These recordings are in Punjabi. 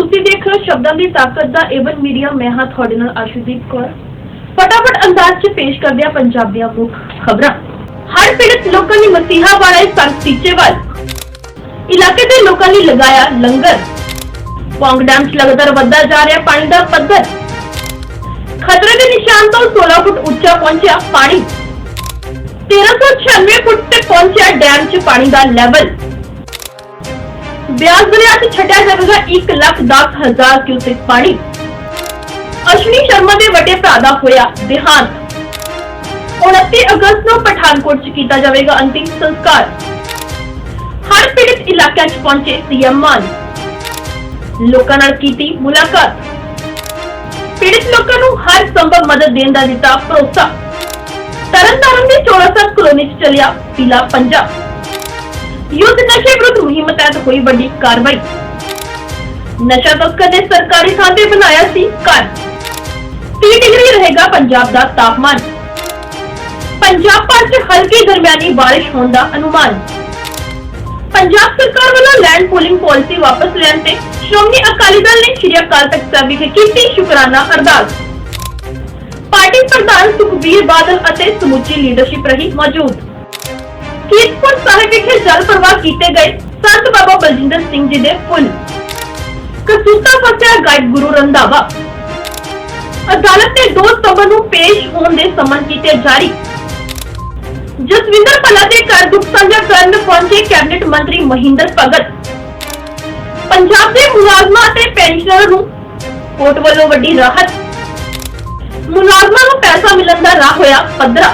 ਤੁਸੀਂ ਦੇਖ ਰਹੇ ਹੋ ਸ਼ਬਦਾਂ ਦੀ ਤਾਕਤ ਦਾ ਏਵਨ ਮੀਡੀਆ। ਮੈਂ ਹਾਂ ਤੁਹਾਡੇ ਨਾਲ ਆਸ਼ੂਦੀਪ ਕੌਰ। ਫਟਾਫਟ ਅੰਦਾਜ਼ 'ਚ ਪੇਸ਼ ਕਰਦੇ ਹਾਂ ਪੰਜਾਬ ਦੀਆਂ ਮੁੱਖ ਖਬਰਾਂ। ਹਰ ਪੀੜਤ ਲੋਕਾਂ ਨੇ ਮਸੀਹਾ ਵਾਲਾ ਸੰਤ ਸੀਚੇਵਾਲ ਇਲਾਕੇ ਦੇ ਲੋਕਾਂ ਲਈ ਲਗਾਇਆ ਲੰਗਰ। ਪੌਂਗ ਡੈਮ 'ਚ ਲਗਾਤਾਰ ਵੱਧਦਾ ਜਾ ਰਿਹਾ ਪਾਣੀ ਦਾ ਪੱਧਰ। ਖਤਰੇ ਦੇ ਨਿਸ਼ਾਨ ਤੋਂ 16 ਫੁੱਟ ਉੱਚਾ ਪਹੁੰਚਿਆ ਪਾਣੀ। 1396 ਫੁੱਟ ਤੇ ਪਹੁੰਚਿਆ ਡੈਮ 'ਚ ਪਾਣੀ ਦਾ ਲੈਵਲ। ਬਿਆਸ ਦਰਿਆ 'ਚ ਛੱਡਿਆ ਜਾਵੇਗਾ 1 ਲੱਖ 10 ਹਜ਼ਾਰ ਕਿਊਸੈਕ ਪਾਣੀ। ਅਸ਼ਵਨੀ ਸ਼ਰਮਾ ਦੇ ਵੱਡੇ ਭਰਾ ਦਾ ਹੋਇਆ ਦੇਹਾਂਤ। 29 ਅਗਸਤ ਨੂੰ ਪਠਾਨਕੋਟ 'ਚ ਕੀਤਾ ਜਾਵੇਗਾ ਅੰਤਿਮ ਸੰਸਕਾਰ। ਹਰ ਪੀੜਤ ਇਲਾਕਿਆਂ 'ਚ ਪਹੁੰਚੇ ਸੀਐਮ ਮਾਨ। ਲੋਕਾਂ ਨਾਲ ਕੀਤੀ ਮੁਲਾਕਾਤ। ਪੀੜਤ ਲੋਕਾਂ ਨੂੰ ਹਰ ਸੰਭਵ ਮਦਦ ਦੇਣ ਦਾ ਦਿੱਤਾ ਭਰੋਸਾ। ਤਰਨਤਾਰਨ ਦੀ 14 ਕਲੋਨੀ 'ਚ ਚੱਲਿਆ ਪੀਲਾ ਪੰਜਾ। ਯੁੱਧ ਨਸ਼ੇ ਵਿਰੁੱਧ ਮੁਹਿੰਮ ਤਹਿਤ ਹੋਈ ਵੱਡੀ ਕਾਰਵਾਈ। ਨਸ਼ਾ ਤਸਕਰ ਨੇ ਸਰਕਾਰੀ ਥਾਂ ਤੇ ਬਣਾਇਆ ਸੀ ਘਰ। 30 ਡਿਗਰੀ ਰਹੇਗਾ ਪੰਜਾਬ ਦਾ ਤਾਪਮਾਨ। ਪੰਜਾਬ ਭਰ 'ਚ ਹਲਕੀ ਦਰਮਿਆਨੀ ਬਾਰਿਸ਼ ਹੋਣ ਦਾ ਅਨੁਮਾਨ। ਪੰਜਾਬ ਸਰਕਾਰ ਵੱਲੋਂ ਲੈਂਡ ਪੂਲਿੰਗ ਪਾਲਿਸੀ ਵਾਪਸ ਲੈਣ ਤੇ ਸ਼੍ਰੋਮਣੀ ਅਕਾਲੀ ਦਲ ਨੇ ਸ਼੍ਰੀ ਅਕਾਲ ਤਖਤ ਸਾਹਿਬ ਵਿਖੇ ਕੀਤੀ ਸ਼ੁਕਰਾਨਾ ਅਰਦਾਸ। ਪਾਰਟੀ ਪ੍ਰਧਾਨ ਸੁਖਬੀਰ ਬਾਦਲ ਅਤੇ ਸਮੁੱਚੀ ਲੀਡਰਸ਼ਿਪ ਰਹੀ ਮੌਜੂਦ। ਕੀਰਤਪੁਰ ਸਾਹਿਬ ਵਿਖੇ ਜਲ ਪ੍ਰਵਾਹ ਕੀਤੇ ਗਏ ਸੰਤ ਬਾਬਾ ਬਲਜਿੰਦਰ ਸਿੰਘ ਜੀ ਦੇ ਫੁੱਲ ਕਸੂਤਾ ਫਸਿਆ ਗਾਇਕ ਗੁਰੂ ਰੰਧਾਵਾ। ਅਦਾਲਤ ਨੇ 2 ਸਤੰਬਰ ਨੂੰ ਪੇਸ਼ ਹੋਣ ਦੇ ਸਮਨ ਕੀਤੇ ਜਾਰੀ। ਜਸਵਿੰਦਰ ਭੱਲਾ ਦੇ ਘਰ ਦੁੱਖ ਸਾਂਝਾ ਕਰਨ ਪਹੁੰਚੇ ਕੈਬਨਿਟ ਮੰਤਰੀ ਮਹਿੰਦਰ ਭਗਤ। ਪੰਜਾਬ ਦੇ ਮੁਲਾਜ਼ਮਾਂ ਅਤੇ ਪੈਨਸ਼ਨਰ ਨੂੰ ਕੋਰਟ ਵੱਲੋਂ ਵੱਡੀ ਰਾਹਤ। ਮੁਲਾਜ਼ਮਾਂ ਨੂੰ ਪੈਸਾ ਮਿਲਣ ਦਾ ਰਾਹ ਹੋਇਆ ਪੱਧਰਾ।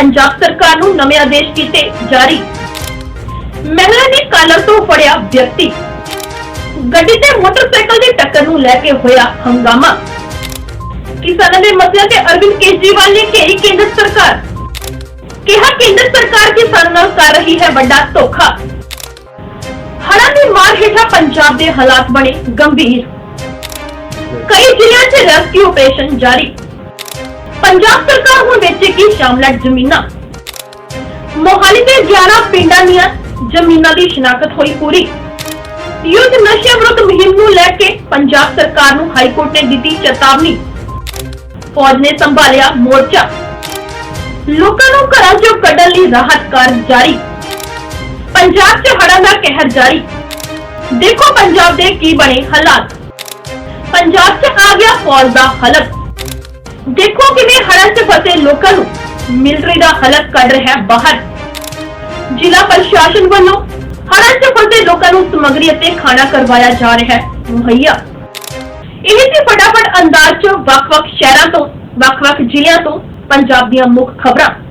ਪੰਜਾਬ ਸਰਕਾਰ ਨੂੰ ਨਵੇਂ ਆਦੇਸ਼ ਕੀਤੇ ਜਾਰੀ। ਮਹਿਲਾ ਨੇ ਕਾਲਰ ਤੋਂ ਫੜਿਆ ਵਿਅਕਤੀ। ਗੱਡੀ ਤੇ ਮੋਟਰਸਾਈਕਲ ਦੀ ਟੱਕਰ ਨੂੰ ਲੈ ਕੇ ਹੋਇਆ ਹੰਗਾਮਾ। ਕਿਸਾਨਾਂ ਦੇ ਮਸਲਿਆਂ ਤੇ ਅਰਵਿੰਦ ਕੇਜਰੀਵਾਲ ਨੇ ਘੇਰੀ ਕੇਂਦਰ ਸਰਕਾਰ। ਕਿਹਾ, ਕੇਂਦਰ ਸਰਕਾਰ ਕਿਸਾਨਾਂ ਨਾਲ ਕਰ ਰਹੀ ਹੈ ਵੱਡਾ ਧੋਖਾ। ਹੜ੍ਹਾਂ ਦੀ ਮਾਰ ਹੇਠਾਂ ਪੰਜਾਬ ਦੇ ਹਾਲਾਤ ਬਣੇ ਗੰਭੀਰ। ਕਈ ਜ਼ਿਲ੍ਹਿਆਂ 'ਚ ਰੈਸਕਿਊ ਆਪਰੇਸ਼ਨ ਜਾਰੀ। ਪੰਜਾਬ ਸਰਕਾਰ ਹੁਣ ਵੇਚੇਗੀ ਸ਼ਾਮਲਾਟ ਜ਼ਮੀਨਾਂ? ਮੋਹਾਲੀ ਦੇ 11 ਪਿੰਡਾਂ ਦੀਆਂ ਜ਼ਮੀਨਾਂ ਦੀ ਸ਼ਨਾਖਤ ਹੋਈ ਪੂਰੀ। ਯੁੱਧ ਨਸ਼ੇ ਵਿਰੁੱਧ ਮੁਹਿੰਮ ਨੂੰ ਲੈ ਕੇ ਪੰਜਾਬ ਸਰਕਾਰ ਨੂੰ ਹਾਈ ਕੋਰਟ ਨੇ ਦਿੱਤੀ ਚੇਤਾਵਨੀ। ਫੌਜ ਨੇ ਸੰਭਾਲਿਆ ਮੋਰਚਾ। ਲੋਕਾਂ ਨੂੰ ਘਰਾਂ 'ਚੋਂ ਕੱਢਣ ਲਈ ਰਾਹਤ ਕਾਰਜ ਜਾਰੀ। ਪੰਜਾਬ 'ਚ ਹੜ੍ਹਾਂ ਦਾ ਕਹਿਰ ਜਾਰੀ। ਦੇਖੋ ਪੰਜਾਬ ਦੇ ਕੀ ਬਣੇ ਹਾਲਾਤ। ਪੰਜਾਬ 'ਚ ਆ ਗਿਆ ਫੌਜ ਦਾ ਹਲਕ ਦੇਖੋ ਕਿਵੇਂ ਹੜ੍ਹਾਂ 'ਚ ਫਸੇ ਲੋਕਾਂ ਨੂੰ। ਮਿਲਟਰੀ ਦਾ ਹਲਕ ਕੱਢ ਰਿਹਾ ਬਾਹਰ। ਜ਼ਿਲ੍ਹਾ ਪ੍ਰਸ਼ਾਸਨ ਵੱਲੋਂ ਹੜ੍ਹਾਂ 'ਚ ਫਸੇ ਲੋਕਾਂ ਨੂੰ ਸਮੱਗਰੀ ਅਤੇ ਖਾਣਾ ਕਰਵਾਇਆ ਜਾ ਰਿਹਾ ਹੈ। ਮੁਹੱਈਆ। ਇਹ ਸੀ ਫਟਾਫਟ ਅੰਦਾਜ਼ 'ਚ ਵੱਖ-ਵੱਖ ਸ਼ਹਿਰਾਂ ਤੋਂ, ਵੱਖ-ਵੱਖ ਜ਼ਿਲ੍ਹਿਆਂ ਤੋਂ ਪੰਜਾਬ ਦੀਆਂ ਮੁੱਖ ਖਬਰਾਂ।